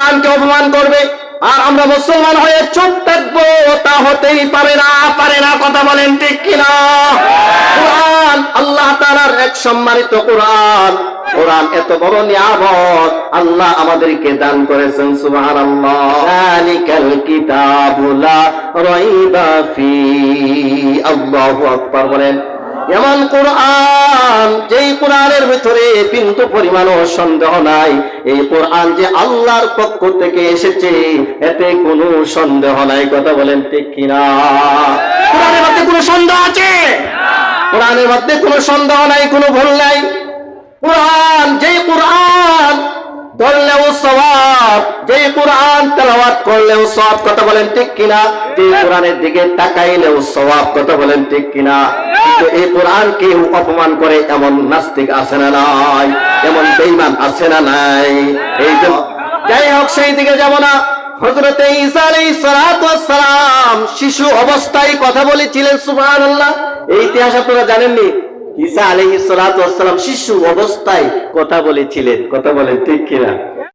কোরআনকে অপমান করবে, আর আমরা মুসলমান হয়ে চুপ থাকব, তা হতেই পারে না পারে না, কথা বলেন ঠিক কিনা? কোরআন, আল্লাহ তাআলার এক সম্মানিত কোরআন। কোরআন এত বড় নিয়ামত, আল্লাহ আমাদেরকে দান করেছেন, সুবহানাল্লাহ। যালিকাল কিতাবু লা রাইবা ফি, আল্লাহু আকবার বলেন। এমন কোরআন যেই কোরআনের ভিতরে বিন্দু পরিমাণও সন্দেহ নাই। এই কোরআন যে আল্লাহর পক্ষ থেকে এসেছে, এতে কোনো সন্দেহ নাই। কথা বলেন ঠিক কিনা? কোরআনের মধ্যে কোনো সন্দেহ আছে? কোরআনের মধ্যে কোনো সন্দেহ নাই, কোনো ভুল নাই। কোরআন যেই কোরআন ধরলেও সওয়াব, যেই কোরআন তেলাওয়াত করলেও সওয়াব, কথা বলেন ঠিক কিনা? যেই কোরআনের দিকে তাকাইলেও সওয়াব, কথা বলেন ঠিক কিনা? কিন্তু এই কোরআন কেউ অপমান করে এমন নাস্তিক আছে না নাই, এমন বেঈমান আছে না নাই। এই যে যাই হোক, সেই দিকে যাব না। হযরতে ঈসা আলাইহিস সালাম শিশু অবস্থায় কথা বলেছিলেন, সুবহানাল্লাহ। এই ইতিহাস আপনারা জানেননি? ঈসা আলাইহিস সালাম শিশু অবস্থায় কথা বলেছিলেন। কথা বলেন ঠিক কিনা?